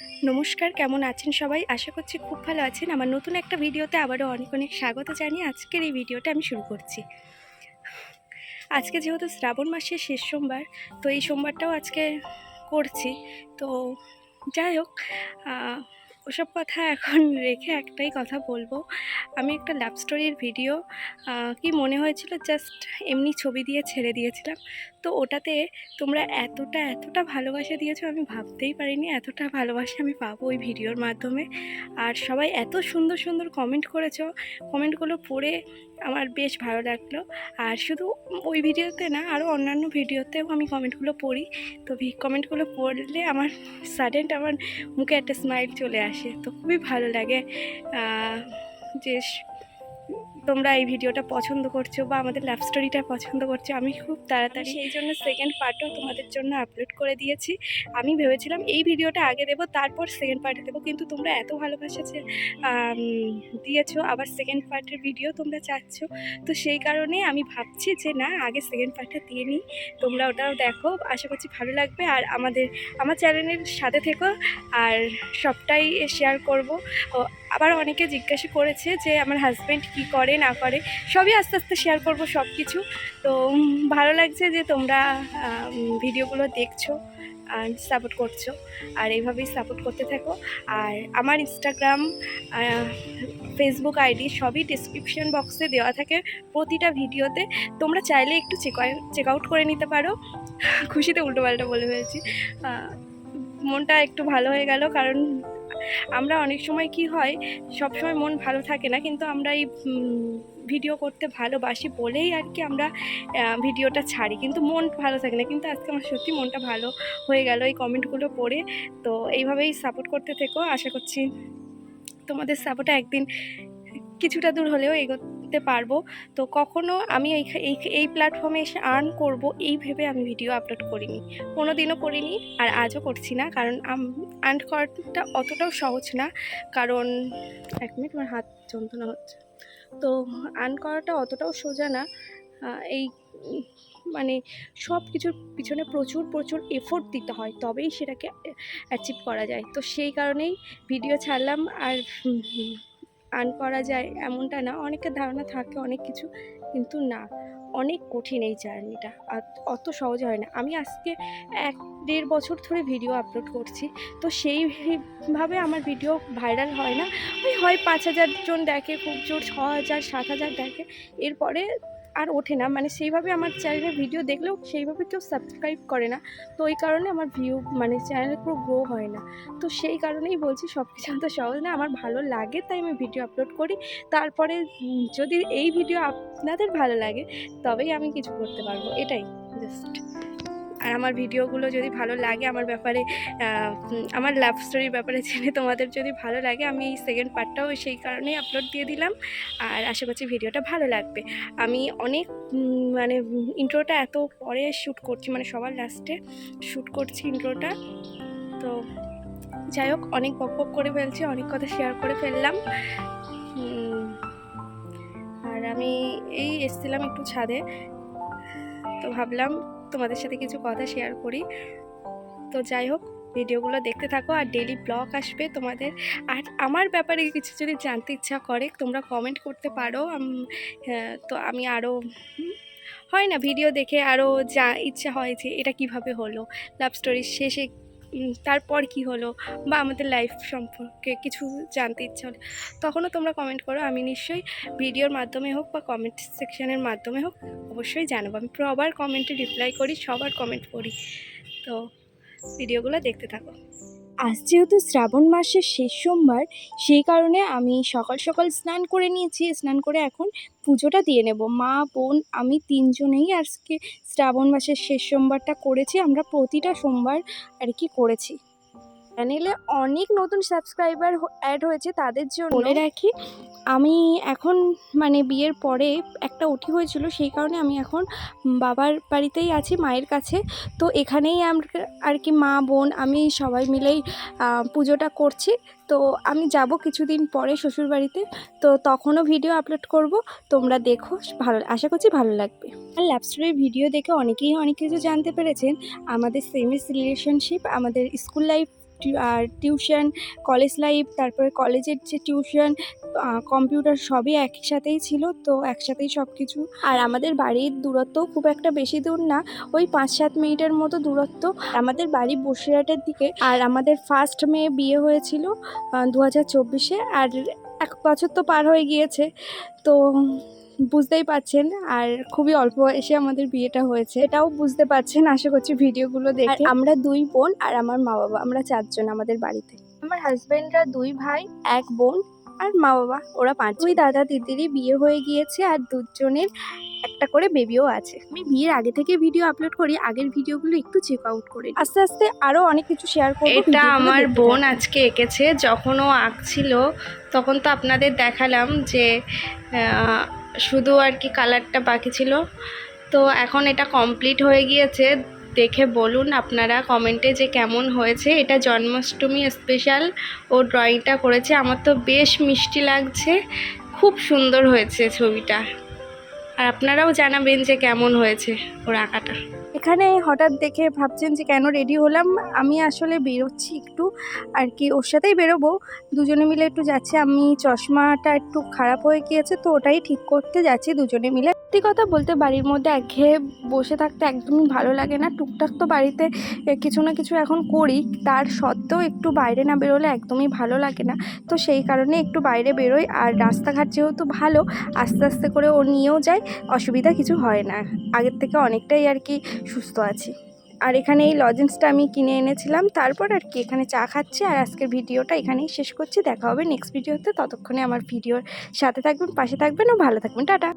নমস্কার, কেমন আছেন সবাই? আশা করছি খুব ভালো আছেন। আমার নতুন একটা ভিডিওতে আবারও অনেক অনেক স্বাগত জানিয়ে আজকের এই ভিডিওটা আমি শুরু করছি। আজকে যেহেতু শ্রাবণ মাসের শেষ সোমবার, তো এই সোমবারটাও আজকে করছি। তো যাই হোক ওসব কথা এখন রেখে একটাই কথা বলব। আমি একটা লাভ স্টোরির ভিডিও কি মনে হয়েছিল জাস্ট এমনি ছবি দিয়ে ছেড়ে দিয়েছিলাম। তো ওটাতে তোমরা এতটা এতটা ভালোবাসা দিয়েছ আমি ভাবতেই পারিনি, এতটা ভালোবাসা আমি পাবো ওই ভিডিওর মাধ্যমে। আর সবাই এত সুন্দর সুন্দর কমেন্ট করেছ কমেন্টগুলো পড়ে আমার বেশ ভালো লাগল। আর শুধু ওই ভিডিওতে না আরও অন্যান্য ভিডিওতেও আমি কমেন্টগুলো পড়ি। তো কমেন্টগুলো পড়লে আমার সাডেন্ট আমার মুখে একটা স্মাইল চলে আসে। তো খুবই ভালো লাগে যে তোমরা এই ভিডিওটা পছন্দ করছ বা আমাদের লাভ স্টোরিটা পছন্দ করছ আমি খুব তাড়াতাড়ি সেই জন্য সেকেন্ড পার্টও তোমাদের জন্য আপলোড করে দিয়েছি। আমি ভেবেছিলাম এই ভিডিওটা আগে দেবো তারপর সেকেন্ড পার্টে দেবো কিন্তু তোমরা এত ভালোবাসা যে দিয়েছ আবার সেকেন্ড পার্টের ভিডিও তোমরা চাচ্ছ। তো সেই কারণে আমি ভাবছি যে না আগে সেকেন্ড পার্টটা দিয়ে নিই। তোমরা ওটাও দেখো আশা করছি ভালো লাগবে। আর আমাদের আমার চ্যানেলের সাথে থেকো আর সবটাই শেয়ার করব। ও আবার অনেকে জিজ্ঞাসা করেছে যে আমার হাজব্যান্ড কি করে, না করে। সবই আস্তে আস্তে শেয়ার করব সব কিছু তো ভালো লাগছে যে তোমরা ভিডিওগুলো দেখছ আর সাপোর্ট করছ। আর এইভাবেই সাপোর্ট করতে থাকো। আর আমার ইনস্টাগ্রাম ফেসবুক আইডি সবই ডিসক্রিপশন বক্সে দেওয়া থাকে প্রতিটা ভিডিওতে তোমরা চাইলে একটু চেক চেক আউট করে নিতে পারো। খুশিতে উল্টোপাল্টা বলে ফেলছি। মনটা একটু ভালো হয়ে গেল কারণ আমরা অনেক সময় কি হয় সব সময় মন ভালো থাকে না, কিন্তু আমরা এই ভিডিও করতে ভালোবাসি বলেই আর কি আমরা ভিডিওটা ছাড়ি। কিন্তু মন ভালো থাকে না, কিন্তু আজকে আমার সত্যি মনটা ভালো হয়ে গেল এই কমেন্টগুলো পড়ে। তো এইভাবেই সাপোর্ট করতে থেকো, আশা করছি তোমাদের সাপোর্টটা একদিন কিছুটা দূর হলেও এগোতে পারব। তো কখনো আমি এই এই প্ল্যাটফর্মে এসে আর্ন করব, এই ভেবে আমি ভিডিও আপলোড করিনি। কোনো দিনও করিনি আর আজও করছি না, কারণ আর্ন করাটা অতটাও সহজ না। কারণ এক মিনিট, আমার হাত যন্ত্রণা হচ্ছে। তো আর্ন করাটা অতটাও সোজা না। এই মানে সব কিছুর পিছনে প্রচুর প্রচুর এফোর্ট দিতে হয়, তবেই সেটাকে অ্যাচিভ করা যায়। তো সেই কারণেই ভিডিও ছাড়লাম আর আর্ন করা যায় এমনটা না। অনেকের ধারণা থাকে, অনেক কিছু কিন্তু না। অনেক কঠিন এই জার্নিটা আর অত সহজ হয় না। আমি আজকে এক, দেড় বছর ধরে ভিডিও আপলোড করছি। তো সেইভাবে আমার ভিডিও ভাইরাল হয় না। ওই হয় পাঁচ হাজার জন দেখে, খুব জোর ছ হাজার, সাত হাজার দেখে। এরপরে আর ওঠে না। মানে সেইভাবে আমার চ্যানেলে ভিডিও দেখলেও সেইভাবে কেউ সাবস্ক্রাইব করে না। তো ওই কারণে আমার ভিউ মানে চ্যানেল পুরো গ্রো হয় না। তো সেই কারণেই বলছি সব কিছু তো সহজ না। আমার ভালো লাগে তাই আমি ভিডিও আপলোড করি। তারপরে যদি এই ভিডিও আপনাদের ভালো লাগে, তবেই আমি কিছু করতে পারব। এটাই জাস্ট আর আমার ভিডিওগুলো যদি ভালো লাগে, আমার ব্যাপারে আমার লাভ স্টোরির ব্যাপারে জেনে তোমাদের যদি ভালো লাগে, আমি এই সেকেন্ড পার্টটাও সেই কারণেই আপলোড দিয়ে দিলাম। আর আশা করছি ভিডিওটা ভালো লাগবে। আমি অনেক মানে ইন্ট্রোটা এত পরে শ্যুট করছি মানে সবার লাস্টে শ্যুট করছি ইন্ট্রোটা তো যাই হোক, অনেক বক বক করে ফেলছি, অনেক কথা শেয়ার করে ফেললাম। আর আমি এই এসছিলাম একটু ছাদে। তো ভাবলাম তোমাদের সাথে কিছু কথা শেয়ার করি। তো যাই হোক, ভিডিওগুলো দেখতে থাকো আর ডেলি ব্লগ আসবে তোমাদের। আর আমার ব্যাপারে কিছু যদি জানতে ইচ্ছা করে, তোমরা কমেন্ট করতে পারো। তো আমি আরও হয় না ভিডিও দেখে আরও যা ইচ্ছা হয় যে এটা কীভাবে হলো। লাভ স্টোরির শেষে তারপর কি হলো বা আমাদের লাইফ সম্পর্কে কিছু জানতে ইচ্ছে হলো, তখনও তোমরা কমেন্ট করো। আমি নিশ্চয়ই ভিডিওর মাধ্যমে হোক বা কমেন্ট সেকশানের মাধ্যমে হোক, অবশ্যই জানাব। আমি প্রবার কমেন্টে রিপ্লাই করি, সবার কমেন্ট করি তো ভিডিওগুলো দেখতে থাকো। আজ যেহেতু শ্রাবণ মাসের শেষ সোমবার, সেই কারণে আমি সকাল সকাল স্নান করে নিয়েছি। স্নান করে এখন পুজোটা দিয়ে নেব। মা, বোন, আমি তিনজনেই আজকে শ্রাবণ মাসের শেষ সোমবারটা করেছি। আমরা প্রতিটা সোমবার আর কি করেছি। চ্যানেলে অনেক নতুন সাবস্ক্রাইবার অ্যাড হয়েছে তাদের জন্য। বলে রাখি আমি এখন মানে বিয়ের পরে একটা উঠি হয়েছিল সেই কারণে আমি এখন বাবার বাড়িতেই আছি মায়ের কাছে। তো এখানেই আমরা আর কি মা বোন আমি সবাই মিলেই পুজোটা করছি। তো আমি যাব কিছুদিন পরে শ্বশুরবাড়িতে। তো তখনও ভিডিও আপলোড করব তোমরা দেখো ভালো আশা করছি ভালো লাগবে। আর লাভ স্টোরির ভিডিও দেখে অনেকেই অনেক কিছু জানতে পেরেছেন। আমাদের সেমিস রিলেশনশিপ আমাদের স্কুল লাইফ আর টিউশন, কলেজ লাইফ, তারপরে কলেজের যে টিউশন কম্পিউটার সবই একই সাথেই ছিল, তো একসাথেই সব কিছু আর আমাদের বাড়ির দূরত্ব খুব একটা বেশি দূর না, ওই পাঁচ সাত মিনিটের মতো দূরত্ব। আমাদের বাড়ি বসিরহাটের দিকে, আর আমাদের ফার্স্ট মেয়ে বিয়ে হয়েছিল দু হাজার চব্বিশে, আর এক বছর তো পার হয়ে গিয়েছে, তো বুঝতেই পারছেন আর খুবই অল্প বয়সে আমাদের বিয়েটা হয়েছে। এটাও বুঝতে পারছেন আশা করছি ভিডিওগুলো দেখে। আমরা দুই বোন আর আমার মা বাবা আমরা চারজন আমাদের বাড়িতে। আমার হাজবেন্ডরা দুই ভাই এক বোন আর মা বাবা ওরা পাঁচ দুই দাদা দিদিরই বিয়ে হয়ে গিয়েছে আর দুজনের একটা করে বেবিও আছে। আমি বিয়ের আগে থেকে ভিডিও আপলোড করি আগের ভিডিওগুলো একটু চেক আউট করি আস্তে আস্তে আরও অনেক কিছু শেয়ার করব এটা আমার বোন আজকে এঁকেছে যখন ও আঁকছিল তখন তো আপনাদের দেখালাম যে শুধু আর কি কালারটা বাকি ছিল। তো এখন এটা কমপ্লিট হয়ে গিয়েছে। দেখে বলুন আপনারা কমেন্টে যে কেমন হয়েছে। এটা জন্মাষ্টমী স্পেশাল ও ড্রয়িংটা করেছে। আমার তো বেশ মিষ্টি লাগছে। খুব সুন্দর হয়েছে ছবিটা। আর আপনারাও জানাবেন যে কেমন হয়েছে ওর আঁকাটা। এখানে হঠাৎ দেখে ভাবছেন যে, কেন রেডি হলাম? আমি আসলে বেরোচ্ছি একটু আর কি, ওর সাথেই বেরোবো। দুজনে মিলে একটু যাচ্ছি। আমি চশমাটা একটু খারাপ হয়ে গিয়েছে, তো ওটাই ঠিক করতে যাচ্ছি দুজনে মিলে। সত্যি কথা বলতে বাড়ির মধ্যে একঘেয়ে বসে থাকতে একদমই ভালো লাগে না। টুকটাক তো বাড়িতে কিছু না কিছু এখন করি। তার সত্ত্বেও একটু বাইরে না বেরোলে একদমই ভালো লাগে না। তো সেই কারণে একটু বাইরে বেরোই। আর রাস্তাঘাট যেহেতু ভালো, আস্তে আস্তে করে ও নিয়েও যায় অসুবিধা কিছু হয় না। আগের থেকে অনেকটাই আর কি সুস্থ আছি। আর এখানে এই লজেন্সটা আমি কিনে এনেছিলাম। তারপর আর কি এখানে চা খাচ্ছি। আর আজকের ভিডিওটা এখানেই শেষ করছি। দেখা হবে নেক্সট ভিডিওতে ততক্ষণে আমার ভিডিওর সাথে থাকবেন, পাশে থাকবেন ও ভালো থাকবেন। টাটা!